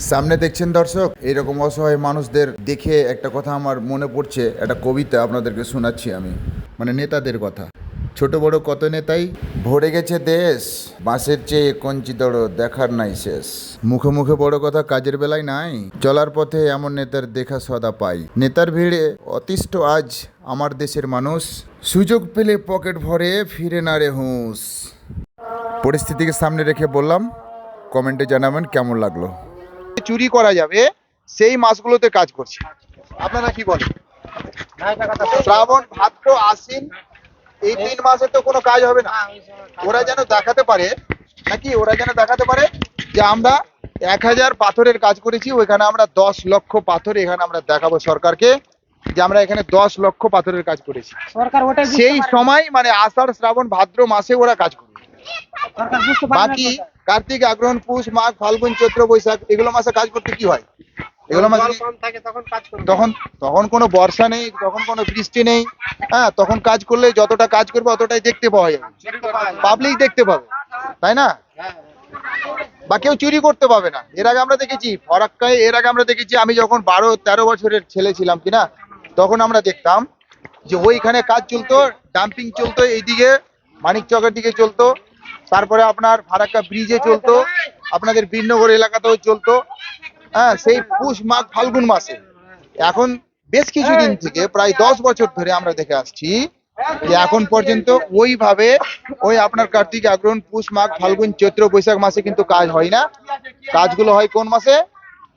সামনে দেখছেন দর্শক, এরকম অসহায় মানুষদের দেখে একটা কথা আমার মনে পড়ছে, একটা কবিতা আপনাদেরকে শোনাচ্ছি আমি মানে নেতাদের কথা। ছোট বড় কত নেতাই? ভরে গেছে দেশ, বাঁশের চেয়ে কঞ্চিতড় দেখার নাই শেষ। মুখে মুখে বড় কথা কাজের বেলায় নাই, চলার পথে এমন নেতার দেখা সদা পাই। নেতার ভিড়ে অতিষ্ঠ আজ আমার দেশের মানুষ, সুযোগ পেলে পকেট ভরে ফিরে না রে হুঁস পরিস্থিতিকে সামনে রেখে বললাম, কমেন্টে জানাবেন কেমন লাগল। চুরি করা যাবে সেই মাসগুলোতে কাজ করছে। আপনারা কি বলেন? শ্রাবণ ভাদ্র আশ্বিন এই তিন মাসে তো কোনো কাজ হবে না। ওরা যেন দেখাতে পারে নাকি ওরা যেন দেখাতে পারে যে আমরা এক হাজার পাথরের কাজ করেছি ওইখানে আমরা দশ লক্ষ পাথর এখানে আমরা দেখাবো সরকারকে যে আমরা এখানে দশ লক্ষ পাথরের কাজ করেছি। সরকার সেই সময় মানে আষাঢ় শ্রাবণ ভাদ্র মাসে ওরা কাজ করবে সরকার বুঝতে পারে না বাকি কার্তিক আগ্রহণ পুষ মাঘ ফাল্গুন চৈত্র বৈশাখ এগুলো মাসে কাজ করতে কি হয়? এগুলো মাসে তখন তখন কোনো বর্ষা নেই তখন কোনো বৃষ্টি নেই হ্যাঁ তখন কাজ করলে যতটা কাজ করবে অতটাই দেখতে পাওয়া যাবে পাবলিক দেখতে পাবে তাই না? বা কেউ চুরি করতে পাবে না। এর আগে আমরা দেখেছি ফরাক্কায় এর আগে আমরা দেখেছি আমি যখন বারো তেরো বছরের ছেলে ছিলাম কিনা তখন আমরা দেখতাম যে ওইখানে কাজ চলতো ডাম্পিং চলতো এইদিকে মানিক চকের দিকে চলতো তারপরে আপনার ফারাক্কা ব্রিজে চলতো আপনাদের বীরনগর এলাকাতেও চলতো। হ্যাঁ সেই পুষ মাঘ ফাল্গুন মাসে। এখন বেশ কিছুদিন থেকে প্রায় দশ বছর ধরে আমরা দেখে আসছি যে এখন পর্যন্ত ওইভাবে ওই আপনার কার্তিক আগ্রহণ পুষ মাঘ ফাল্গুন চৈত্র বৈশাখ মাসে কিন্তু কাজ হয় না। কাজগুলো হয় কোন মাসে?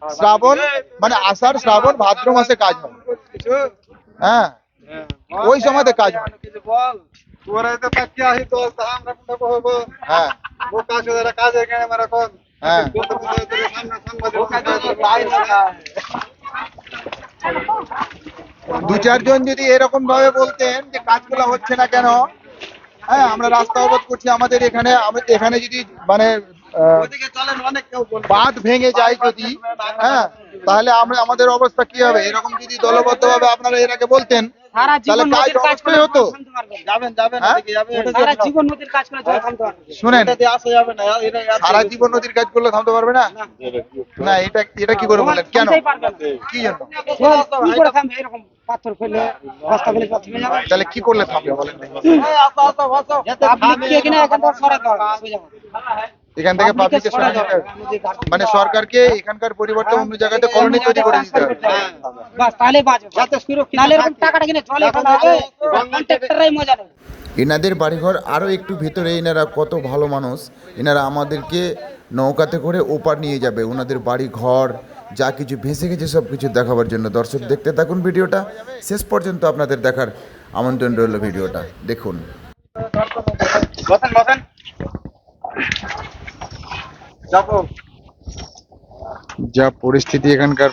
শ্রাবণ মানে আষাঢ় শ্রাবণ ভাদ্র মাসে কাজ হয়। হ্যাঁ। ওই সময়তে কাজ হয়। হ্যাঁ। হ্যাঁ। দু চারজন যদি এরকম ভাবে বলতেন যে কাজগুলো হচ্ছে না কেন হ্যাঁ আমরা রাস্তা অবরোধ করছি আমাদের এখানে এখানে যদি মানে বাঁধ ভেঙে যায় যদি হ্যাঁ তাহলে আমরা আমাদের অবস্থা কি হবে? এরকম যদি দলবদ্ধ ভাবে আপনারা এর আগে বলতেন সারা জীবন নদীর কাজ করে অবশ্যই হতো থামতে পারবে না। সারা জীবন নদীর কাজ করে জল থামতে পারবে না। শুনেন সারা জীবন নদীর কাজ করলে থামতে পারবে না? না। এটা এটা কি করে বলেন? কেন। কি জন্য? তাহলে কি করলে থামবে বলেন এখানে থেকে পাবলিকের সরে যেতে মানে সরকারকে এখানকার পরিবর্তে অন্য জায়গাতে কলোনি তৈরি করে দিতে হবে। বাস তাহলে বাঁচবে নাহলে এরকম টাকাটা কিনে জলে হবে কন্ট্রাক্টররাই মজা নেবে। এনাদের বাড়িঘর আরও একটু ভেতরে এনারা কত ভালো মানুষ। এনারা আমাদেরকে নৌকাতে করে ওপার নিয়ে যাবে। ওনাদের বাড়ি ঘর যা কিছু ভেসে গেছে সব কিছু দেখাবার জন্য। দর্শক দেখতে থাকুন ভিডিওটা। শেষ পর্যন্ত আপনাদের দেখার আমন্ত্রণ রইল ভিডিওটা। দেখুন। যা পরিস্থিতি এখানকার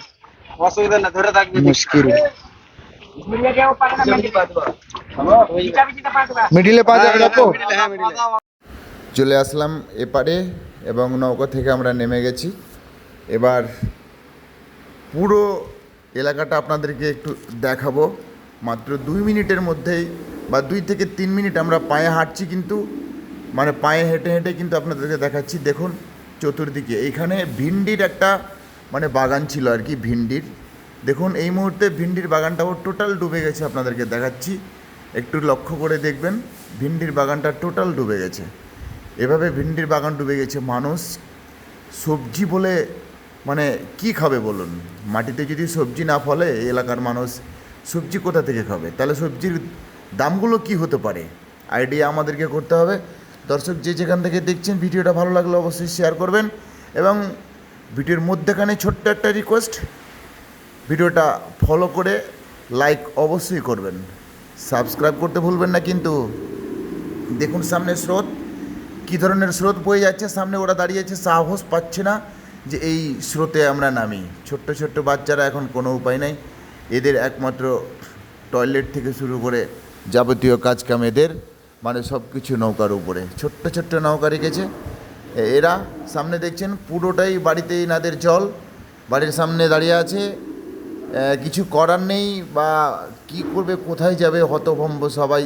অসুবিধা না ধরে থাকবি। মুশকিল। মিডিলে পা যাবে না তো? হ্যাঁ মিডিলে। চলে আসলাম এপারে এবং নৌকা থেকে আমরা নেমে গেছি। এবার পুরো এলাকাটা আপনাদেরকে একটু দেখাবো। মাত্র দুই মিনিটের মধ্যেই বা দুই থেকে তিন মিনিট আমরা পায়ে হাঁটছি কিন্তু মানে পায়ে হেঁটে হেঁটে কিন্তু আপনাদেরকে দেখাচ্ছি। দেখুন চতুর্দিকে। এইখানে ভিন্ডির একটা মানে বাগান ছিল আর কি, ভিন্ডির। দেখুন, এই মুহূর্তে ভিন্ডির বাগানটাও টোটাল ডুবে গেছে আপনাদেরকে দেখাচ্ছি। একটু লক্ষ্য করে দেখবেন, ভিন্ডির বাগানটা টোটাল ডুবে গেছে। এভাবে ভিন্ডির বাগান ডুবে গেছে, মানুষ সবজি বলে মানে কি খাবে বলুন? মাটিতে যদি সবজি না ফলে এলাকার মানুষ সবজি কোথা থেকে খাবে? তাহলে সবজির দামগুলো কি হতে পারে? আইডিয়া আমাদেরকে করতে হবে। দর্শক, যে যেখান থেকে দেখছেন, ভিডিওটা ভালো লাগলে অবশ্যই শেয়ার করবেন এবং ভিডিওর মধ্যেখানে ছোট্ট একটা রিকোয়েস্ট ভিডিওটা ফলো করে লাইক অবশ্যই করবেন। সাবস্ক্রাইব করতে ভুলবেন না কিন্তু। দেখুন সামনে স্রোত, কী ধরনের স্রোত বয়ে যাচ্ছে, সামনে ওরা দাঁড়িয়ে আছে, সাহস পাচ্ছে না যে এই স্রোতে আমরা নামি। ছোট্ট ছোট্ট বাচ্চারা এখন কোনো উপায় নাই। এদের একমাত্র টয়লেট থেকে শুরু করে যাবতীয় কাজ কাম এদের। মানে সব কিছু নৌকার উপরে। ছোট্ট ছোট্ট নৌকা রেখেছে। এরা সামনে দেখছেন, পুরোটাই বাড়িতে এনাদের জল। বাড়ির সামনে দাঁড়িয়ে আছে। কিছু করার নেই বা কি করবে, কোথায় যাবে, হতভম্ব সবাই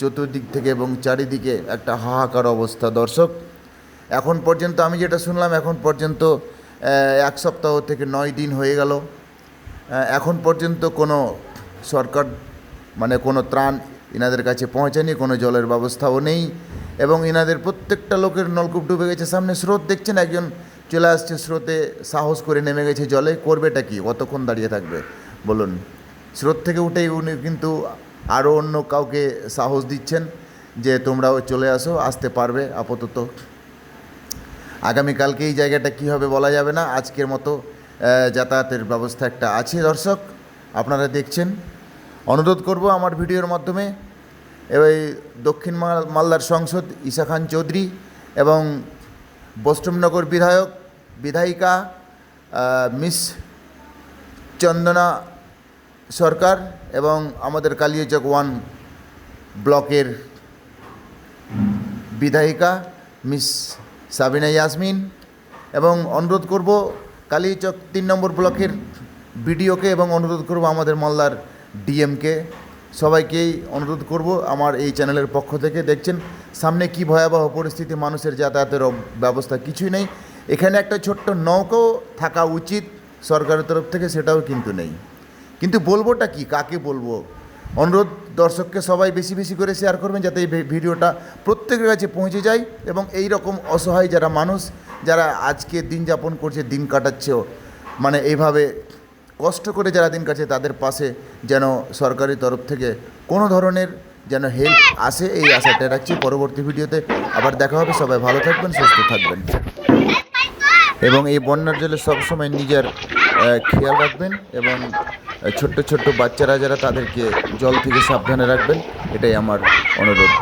চতুর্দিক থেকে এবং চারিদিকে একটা হাহাকার অবস্থা, দর্শক। এখন পর্যন্ত আমি যেটা শুনলাম, এখন পর্যন্ত এক সপ্তাহ থেকে নয় দিন হয়ে গেল। এখন পর্যন্ত কোনো সরকার মানে কোনো ত্রাণ ইনাদের কাছে পৌঁছায়নি, কোনো জলের ব্যবস্থাও নেই এবং ইনাদের প্রত্যেকটা লোকের নলকূপ ডুবে গেছে। সামনে স্রোত দেখছেন, একজন চলে আসছে স্রোতে, সাহস করে নেমে গেছে জলে, করবেটা কি? কতক্ষণ দাঁড়িয়ে থাকবে? বলুন। স্রোত থেকে উঠেই উনি কিন্তু আরও অন্য কাউকে সাহস দিচ্ছেন যে তোমরাও চলে আসো, আসতে পারবে আপাতত। আগামীকালকে এই জায়গাটা কী হবে বলা যাবে না। আজকের মতো যাতায়াতের ব্যবস্থা একটা আছে দর্শক, আপনারা দেখছেন। অনুরোধ করব আমার ভিডিওর মাধ্যমে এবার দক্ষিণ মালদার সংসদ ঈশা খান চৌধুরী এবং বষ্টমনগর বিধায়ক, বিধায়িকা মিস চন্দনা সরকার এবং আমাদের কালিয়াচক ওয়ান ব্লকের বিধায়িকা মিস সাবিনা ইয়াসমিন এবং অনুরোধ করব কালীচক তিন নম্বর ব্লকের বিডিওকে এবং অনুরোধ করব আমাদের মালদার ডিএমকে সবাইকেই অনুরোধ করব আমার এই চ্যানেলের পক্ষ থেকে দেখছেন, সামনে কি ভয়াবহ পরিস্থিতি, মানুষের যাতায়াতের ব্যবস্থা কিছুই নেই। এখানে একটা ছোট্ট নৌকাও থাকা উচিত সরকারের তরফ থেকে, সেটাও কিন্তু নেই। কিন্তু বলবোটা কি, কাকে বলব? অনুরোধ দর্শককে সবাই বেশি বেশি করে শেয়ার করবেন, যাতে এই ভিডিওটা প্রত্যেকের কাছে পৌঁছে যায় এবং এই রকম অসহায় যারা মানুষ, যারা আজকে দিন যাপন করছে, দিন কাটাচ্ছেও মানে এইভাবে কষ্ট করে যারা দিন কাটছে, তাদের পাশে যেন সরকারি তরফ থেকে কোনো ধরনের যেন হেল্প আসে, এই আশাটা রাখছি পরবর্তী ভিডিওতে আবার দেখা হবে। সবাই ভালো থাকবেন, সুস্থ থাকবেন। এবং এই বন্যার জলে সবসময় নিজের খেয়াল রাখবেন এবং ছোট্ট ছোট্ট বাচ্চারা যারা তাদেরকে জল থেকে সাবধানে রাখবেন, এটাই আমার অনুরোধ।